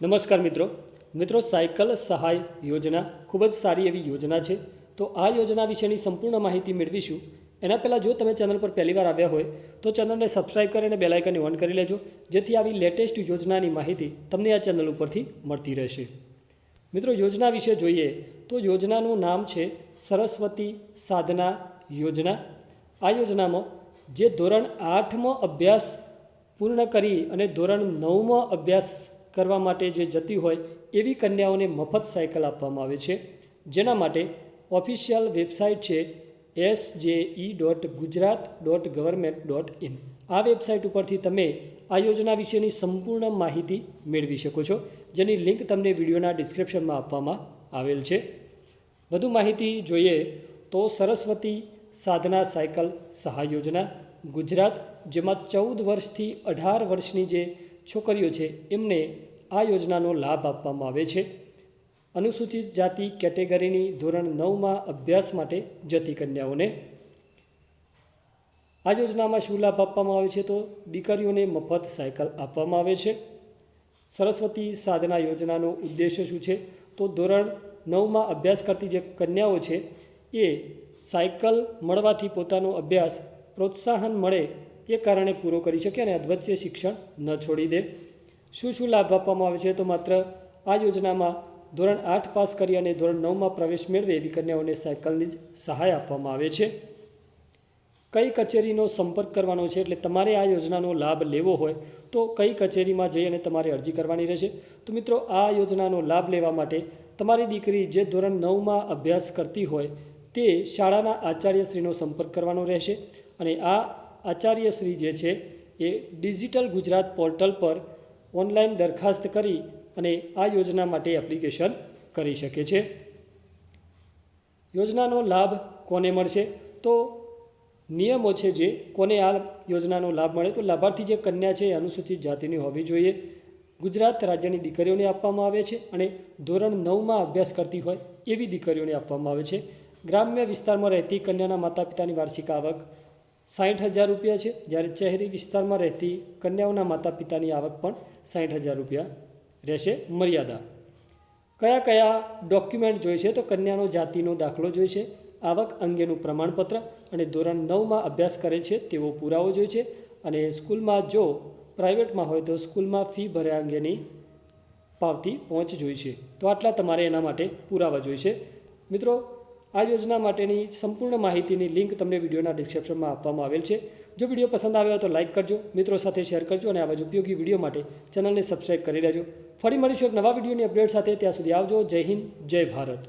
નમસ્કાર મિત્રો. મિત્રો, સાયકલ સહાય યોજના ખૂબ જ સારી એવી યોજના છે. તો આ યોજના વિશેની સંપૂર્ણ માહિતી મેળવીશું. એના પહેલાં જો તમે ચેનલ પર પહેલીવાર આવ્યા હોય, તો ચેનલને સબસ્ક્રાઇબ કરીને બેલાઇકનને ઓન કરી લેજો, જેથી આવી લેટેસ્ટ યોજનાની માહિતી તમને આ ચેનલ ઉપરથી મળતી રહેશે. મિત્રો, યોજના વિશે જોઈએ, તો યોજનાનું નામ છે સરસ્વતી સાધના યોજના. આ યોજનામાં જે ધોરણ આઠમાં અભ્યાસ પૂર્ણ કરી અને ધોરણ નવમાં અભ્યાસ કરવા માટે જે જતી હોય એવી કન્યાઓને મફત સાયકલ આપવામાં આવે છે. જેના માટે ઓફિશિયલ વેબસાઇટ છે S J E dot Gujarat dot government dot in આ વેબસાઇટ ઉપરથી તમે આ યોજના વિશેની સંપૂર્ણ માહિતી મેળવી શકો છો, જેની લિંક તમને વિડીયોના ડિસ્ક્રિપ્શનમાં આપવામાં આવેલ છે. વધુ માહિતી જોઈએ તો સરસ્વતી સાધના સાયકલ સહાય યોજના ગુજરાત, જેમાં ચૌદ વર્ષથી અઢાર વર્ષની જે છોકરીઓ છે, એમને આ યોજનાનો લાભ આપવામાં આવે છે. અનુસૂચિત જાતિ કેટેગરીની ધોરણ નવમાં અભ્યાસ માટે જતી કન્યાઓને આ યોજનામાં શું લાભ આપવામાં આવે છે તો દીકરીઓને મફત સાયકલ આપવામાં આવે છે. સરસ્વતી સાધના યોજનાનો ઉદ્દેશ્ય શું છે તો ધોરણ નવમાં અભ્યાસ કરતી જે કન્યાઓ છે, એ સાયકલ મળવાથી પોતાનો અભ્યાસ પ્રોત્સાહન મળે એ કારણે પૂરો કરી શકે અને અધવચ્ચે શિક્ષણ ન છોડી દે. શું શું લાભ આપવામાં આવે છે? તો માત્ર આ યોજનામાં ધોરણ આઠ પાસ કરી અને ધોરણ નવમાં પ્રવેશ મેળવે એવી કન્યાઓને સાયકલની જ સહાય આપવામાં આવે છે. કઈ કચેરીનો સંપર્ક કરવાનો છે? એટલે તમારે આ યોજનાનો લાભ લેવો હોય તો કઈ કચેરીમાં જઈ અને તમારે અરજી કરવાની રહેશે. તો મિત્રો, આ યોજનાનો લાભ લેવા માટે તમારી દીકરી જે ધોરણ નવમાં અભ્યાસ કરતી હોય તે શાળાના આચાર્યશ્રીનો સંપર્ક કરવાનો રહેશે અને આ આચાર્યશ્રી જે છે એ ડિજિટલ ગુજરાત પોર્ટલ પર ઓનલાઈન દરખાસ્ત કરી અને આ યોજના માટે એપ્લિકેશન કરી શકે છે. યોજનાનો લાભ કોને મળશે? તો નિયમો છે જે કોને આ યોજનાનો લાભ મળે? તો લાભાર્થી જે કન્યા છે એ અનુસૂચિત જાતિની હોવી જોઈએ. ગુજરાત રાજ્યની દીકરીઓને આપવામાં આવે છે અને ધોરણ નવમાં અભ્યાસ કરતી હોય એવી દીકરીઓને આપવામાં આવે છે. ગ્રામ્ય વિસ્તારમાં રહેતી કન્યાના માતા પિતાની વાર્ષિક આવક સાઠ હજાર રૂપિયા છે. જ્યારે શહેરી વિસ્તારમાં રહેતી કન્યાઓના માતા પિતાની આવક પણ સાઠ હજાર રૂપિયા રહેશે મર્યાદા. કયા કયા ડોક્યુમેન્ટ જોઈશે તો કન્યાનો જાતિનો દાખલો જોઈશે આવક અંગેનું પ્રમાણપત્ર અને ધોરણ નવમાં અભ્યાસ કરે છે તેવો પુરાવો જોઈશે અને સ્કૂલમાં જો પ્રાઇવેટમાં હોય તો સ્કૂલમાં ફી ભર્યા અંગેની પાવતી પહોંચ જોઈશે તો આટલા તમારે એના માટે પુરાવા જોઈશે મિત્રો આ યોજના માટેની સંપૂર્ણ માહિતીની લિંક તમને વિડીયોના ડિસ્ક્રિપ્શનમાં આપવામાં આવેલ છે. જો વીડિયો પસંદ આવ્યો તો લાઇક કરજો, મિત્રો સાથે શેર કરજો અને આવા જ ઉપયોગી વીડિયો માટે ચેનલને સબસ્ક્રાઇબ કરી લેજો. ફરી મળીશું એક નવા વિડીયોની અપડેટ સાથે. ત્યાં સુધી આવજો. જય હિન્દ, જય ભારત.